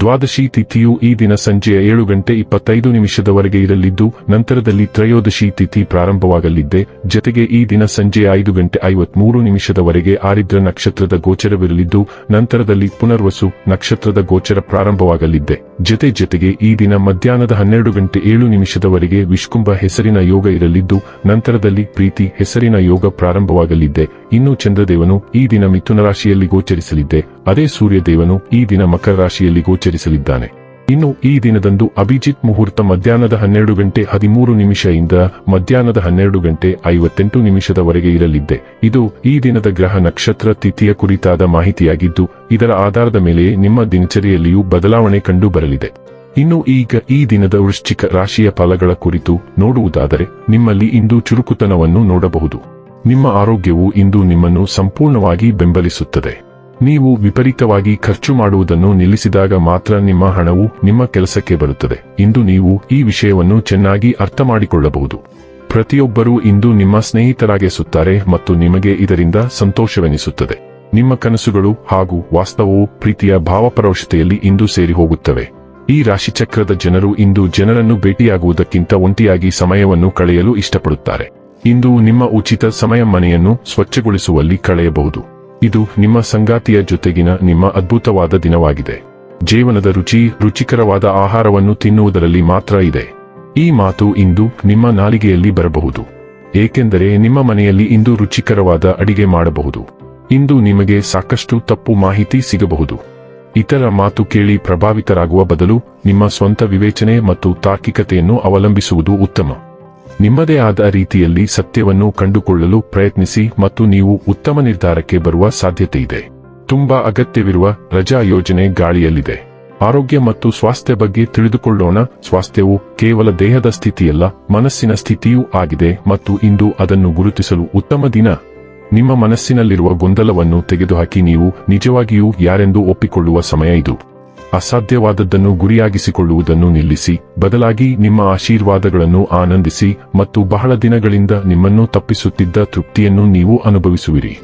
ದ್ವಾದಶಿ ತಿಥಿಯು ಈ ದಿನ ಸಂಜೆಯ ಏಳು ಗಂಟೆ ಇಪ್ಪತ್ತೈದು ನಿಮಿಷದವರೆಗೆ ಇರಲಿದ್ದು, ನಂತರದಲ್ಲಿ ತ್ರಯೋದಶಿ ತಿಥಿ ಪ್ರಾರಂಭವಾಗಲಿದ್ದೆ. ಜತೆಗೆ ಈ ದಿನ ಸಂಜೆ ಐದು ಗಂಟೆ ಐವತ್ಮೂರು ನಿಮಿಷದವರೆಗೆ ಆರಿದ್ರ ನಕ್ಷತ್ರದ ಗೋಚರವಿರಲಿದ್ದು, ನಂತರದಲ್ಲಿ ಪುನರ್ವಸು ನಕ್ಷತ್ರದ ಗೋಚರ ಪ್ರಾರಂಭವಾಗಲಿದ್ದೆ. ಜತೆ ಜತೆಗೆ ಈ ದಿನ ಮಧ್ಯಾಹ್ನದ ಹನ್ನೆರಡು ಗಂಟೆ ಏಳು ನಿಮಿಷದವರೆಗೆ ವಿಷ್ಕುಂಭ ಹೆಸರಿನ ಯೋಗ ಇರಲಿದ್ದು, ನಂತರದಲ್ಲಿ ಪ್ರೀತಿ ಹೆಸರಿನ ಯೋಗ ಪ್ರಾರಂಭವಾಗಲಿದ್ದೆ. ಇನ್ನು ಚಂದ್ರದೇವನು ಈ ದಿನ ಮಿಥುನ ರಾಶಿಯಲ್ಲಿ ಗೋಚರಿಸಲಿದ್ದೆ. ಅದೇ ಸೂರ್ಯದೇವನು ಈ ದಿನ ಮಕರ ರಾಶಿಯಲ್ಲಿ ಗೋಚರಿಸಲಿದ್ದಾನೆ. ಇನ್ನು ಈ ದಿನದಂದು ಅಭಿಜಿತ್ ಮುಹೂರ್ತ ಮಧ್ಯಾಹ್ನದ ಹನ್ನೆರಡು ಗಂಟೆ ಹದಿಮೂರು ನಿಮಿಷದಿಂದ ಮಧ್ಯಾಹ್ನದ ಹನ್ನೆರಡು ಗಂಟೆ ಐವತ್ತೆಂಟು ನಿಮಿಷದವರೆಗೆ ಇರಲಿದ್ದೆ. ಇದು ಈ ದಿನದ ಗ್ರಹ ನಕ್ಷತ್ರ ತಿಥಿಯ ಕುರಿತಾದ ಮಾಹಿತಿಯಾಗಿದ್ದು, ಇದರ ಆಧಾರದ ಮೇಲೆ ನಿಮ್ಮ ದಿನಚರಿಯಲ್ಲಿಯೂ ಬದಲಾವಣೆ ಕಂಡು ಬರಲಿದೆ ಇನ್ನು ಈಗ ಈ ದಿನದ ವೃಶ್ಚಿಕ ರಾಶಿಯ ಫಲಗಳ ಕುರಿತು ನೋಡುವುದಾದರೆ, ನಿಮ್ಮಲ್ಲಿ ಇಂದು ಚುರುಕುತನವನ್ನು ನೋಡಬಹುದು. ನಿಮ್ಮ ಆರೋಗ್ಯವು ಇಂದು ನಿಮ್ಮನ್ನು ಸಂಪೂರ್ಣವಾಗಿ ಬೆಂಬಲಿಸುತ್ತದೆ. ನೀವು ವಿಪರೀತವಾಗಿ ಖರ್ಚು ಮಾಡುವುದನ್ನು ನಿಲ್ಲಿಸಿದಾಗ ಮಾತ್ರ ನಿಮ್ಮ ಹಣವು ನಿಮ್ಮ ಕೆಲಸಕ್ಕೆ ಬರುತ್ತದೆ. ಇಂದು ನೀವು ಈ ವಿಷಯವನ್ನು ಚೆನ್ನಾಗಿ ಅರ್ಥ ಮಾಡಿಕೊಳ್ಳಬಹುದು ಪ್ರತಿಯೊಬ್ಬರೂ ಇಂದು ನಿಮ್ಮ ಸ್ನೇಹಿತರಾಗಿಸುತ್ತಾರೆ ಮತ್ತು ನಿಮಗೆ ಇದರಿಂದ ಸಂತೋಷವೆನಿಸುತ್ತದೆ. ನಿಮ್ಮ ಕನಸುಗಳು ಹಾಗೂ ವಾಸ್ತವವು ಪ್ರೀತಿಯ ಭಾವಪರೋಷತೆಯಲ್ಲಿ ಇಂದು ಸೇರಿ ಹೋಗುತ್ತವೆ. ಈ ರಾಶಿಚಕ್ರದ ಜನರು ಇಂದು ಜನರನ್ನು ಭೇಟಿಯಾಗುವುದಕ್ಕಿಂತ ಒಂಟಿಯಾಗಿ ಸಮಯವನ್ನು ಕಳೆಯಲು ಇಷ್ಟಪಡುತ್ತಾರೆ. ಇಂದು ನಿಮ್ಮ ಉಚಿತ ಸಮಯ ಮನೆಯನ್ನು ಸ್ವಚ್ಛಗೊಳಿಸುವಲ್ಲಿ ಕಳೆಯಬಹುದು. ಇದು ನಿಮ್ಮ ಸಂಗಾತಿಯ ಜೊತೆಗಿನ ನಿಮ್ಮ ಅದ್ಭುತವಾದ ದಿನವಾಗಿದೆ. ಜೀವನದ ರುಚಿ, ರುಚಿಕರವಾದ ಆಹಾರವನ್ನು ತಿನ್ನುವುದರಲ್ಲಿ ಮಾತ್ರ ಇದೆ. ಈ ಮಾತು ಇಂದು ನಿಮ್ಮ ನಾಲಿಗೆಯಲ್ಲಿ ಬರಬಹುದು. ಏಕೆಂದರೆ ನಿಮ್ಮ ಮನೆಯಲ್ಲಿ ಇಂದು ರುಚಿಕರವಾದ ಅಡಿಗೆ ಮಾಡಬಹುದು. ಇಂದು ನಿಮಗೆ ಸಾಕಷ್ಟು ತಪ್ಪು ಮಾಹಿತಿ ಸಿಗಬಹುದು. ಇತರ ಮಾತು ಕೇಳಿ ಪ್ರಭಾವಿತರಾಗುವ ಬದಲು ನಿಮ್ಮ ಸ್ವಂತ ವಿವೇಚನೆ ಮತ್ತು ತಾರ್ಕಿಕತೆಯನ್ನು ಅವಲಂಬಿಸುವುದು ಉತ್ತಮ. ನಿಮ್ಮದೇ ಆದ ರೀತಿಯಲ್ಲಿ ಸತ್ಯವನ್ನು ಕಂಡುಕೊಳ್ಳಲು ಪ್ರಯತ್ನಿಸಿ ಮತ್ತು ನೀವು ಉತ್ತಮ ನಿರ್ಧಾರಕ್ಕೆ ಬರುವ ಸಾಧ್ಯತೆ ಇದೆ. ತುಂಬಾ ಅಗತ್ಯವಿರುವ ರಜಾ ಯೋಜನೆ ಗಾಳಿಯಲ್ಲಿದೆ. ಆರೋಗ್ಯ ಮತ್ತು ಸ್ವಾಸ್ಥ್ಯ ಬಗ್ಗೆ ತಿಳಿದುಕೊಳ್ಳೋಣ. ಸ್ವಾಸ್ಥ್ಯವು ಕೇವಲ ದೇಹದ ಸ್ಥಿತಿಯಲ್ಲ, ಮನಸ್ಸಿನ ಸ್ಥಿತಿಯೂ ಆಗಿದೆ ಮತ್ತು ಇಂದು ಅದನ್ನು ಗುರುತಿಸಲು ಉತ್ತಮ ದಿನ. ನಿಮ್ಮ ಮನಸ್ಸಿನಲ್ಲಿರುವ ಗೊಂದಲವನ್ನು ತೆಗೆದುಹಾಕಿ, ನೀವು ನಿಜವಾಗಿಯೂ ಯಾರೆಂದು ಒಪ್ಪಿಕೊಳ್ಳುವ ಸಮಯ ಇದು. ಅಸಾಧ್ಯವಾದದ್ದನ್ನು ಗುರಿಯಾಗಿಸಿಕೊಳ್ಳುವುದನ್ನು ನಿಲ್ಲಿಸಿ, ಬದಲಾಗಿ ನಿಮ್ಮ ಆಶೀರ್ವಾದಗಳನ್ನು ಆನಂದಿಸಿ ಮತ್ತು ಬಹಳ ದಿನಗಳಿಂದ ನಿಮ್ಮನ್ನು ತಪ್ಪಿಸುತ್ತಿದ್ದ ತೃಪ್ತಿಯನ್ನು ನೀವು ಅನುಭವಿಸುವಿರಿ.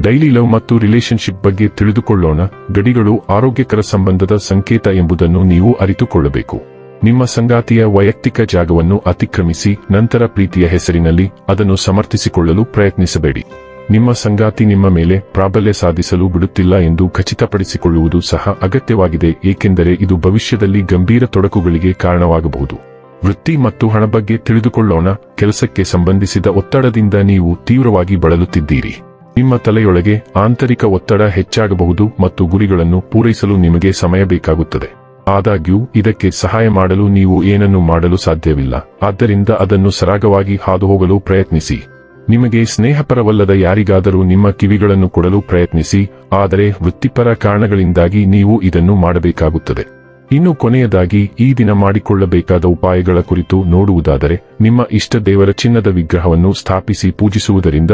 ಡೈಲಿ ಲವ್ ಮತ್ತು ರಿಲೇಶನ್ಶಿಪ್ ಬಗ್ಗೆ ತಿಳಿದುಕೊಳ್ಳೋಣ, ಗಡಿಗಳು ಆರೋಗ್ಯಕರ ಸಂಬಂಧದ ಸಂಕೇತ ಎಂಬುದನ್ನು ನೀವು ಅರಿತುಕೊಳ್ಳಬೇಕು. ನಿಮ್ಮ ಸಂಗಾತಿಯ ವೈಯಕ್ತಿಕ ಜಾಗವನ್ನು ಅತಿಕ್ರಮಿಸಿ, ನಂತರ ಪ್ರೀತಿಯ ಹೆಸರಿನಲ್ಲಿ ಅದನ್ನು ಸಮರ್ಥಿಸಿಕೊಳ್ಳಲು ಪ್ರಯತ್ನಿಸಬೇಡಿ. ನಿಮ್ಮ ಸಂಗಾತಿ ನಿಮ್ಮ ಮೇಲೆ ಪ್ರಾಬಲ್ಯ ಸಾಧಿಸಲು ಬಿಡುತ್ತಿಲ್ಲ ಎಂದು ಖಚಿತಪಡಿಸಿಕೊಳ್ಳುವುದು ಸಹ ಅಗತ್ಯವಾಗಿದೆ, ಏಕೆಂದರೆ ಇದು ಭವಿಷ್ಯದಲ್ಲಿ ಗಂಭೀರ ತೊಡಕುಗಳಿಗೆ ಕಾರಣವಾಗಬಹುದು. ವೃತ್ತಿ ಮತ್ತು ಹಣ ಬಗ್ಗೆ ತಿಳಿದುಕೊಳ್ಳೋಣ, ಕೆಲಸಕ್ಕೆ ಸಂಬಂಧಿಸಿದ ಒತ್ತಡದಿಂದ ನೀವು ತೀವ್ರವಾಗಿ ಬಳಲುತ್ತಿದ್ದೀರಿ. ನಿಮ್ಮ ತಲೆಯೊಳಗೆ ಆಂತರಿಕ ಒತ್ತಡ ಹೆಚ್ಚಾಗಬಹುದು ಮತ್ತು ಗುರಿಗಳನ್ನು ಪೂರೈಸಲು ನಿಮಗೆ ಸಮಯ ಬೇಕಾಗುತ್ತದೆ. ಆದಾಗ್ಯೂ, ಇದಕ್ಕೆ ಸಹಾಯ ಮಾಡಲು ನೀವು ಏನನ್ನು ಮಾಡಲು ಸಾಧ್ಯವಿಲ್ಲ, ಆದ್ದರಿಂದ ಅದನ್ನು ಸರಾಗವಾಗಿ ಹಾದುಹೋಗಲು ಪ್ರಯತ್ನಿಸಿ. ನಿಮಗೆ ಸ್ನೇಹಪರವಲ್ಲದ ಯಾರಿಗಾದರೂ ನಿಮ್ಮ ಕಿವಿಗಳನ್ನು ಕೊಡಲು ಪ್ರಯತ್ನಿಸಿ, ಆದರೆ ವೃತ್ತಿಪರ ಕಾರಣಗಳಿಂದಾಗಿ ನೀವು ಇದನ್ನು ಮಾಡಬೇಕಾಗುತ್ತದೆ. ಇನ್ನು ಕೊನೆಯದಾಗಿ, ಈ ದಿನ ಮಾಡಿಕೊಳ್ಳಬೇಕಾದ ಉಪಾಯಗಳ ಕುರಿತು ನೋಡುವುದಾದರೆ, ನಿಮ್ಮ ಇಷ್ಟ ದೇವರ ಚಿನ್ನದ ವಿಗ್ರಹವನ್ನು ಸ್ಥಾಪಿಸಿ ಪೂಜಿಸುವುದರಿಂದ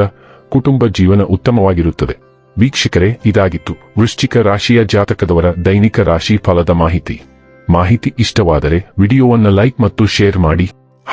ಕುಟುಂಬ ಜೀವನ ಉತ್ತಮವಾಗಿರುತ್ತದೆ. ವೀಕ್ಷಕರೇ, ಇದಾಗಿತ್ತು ವೃಶ್ಚಿಕ ರಾಶಿಯ ಜಾತಕದವರ ದೈನಿಕ ರಾಶಿ ಫಲದ ಮಾಹಿತಿ. ಮಾಹಿತಿ ಇಷ್ಟವಾದರೆ, ವಿಡಿಯೋವನ್ನು ಲೈಕ್ ಮತ್ತು ಶೇರ್ ಮಾಡಿ.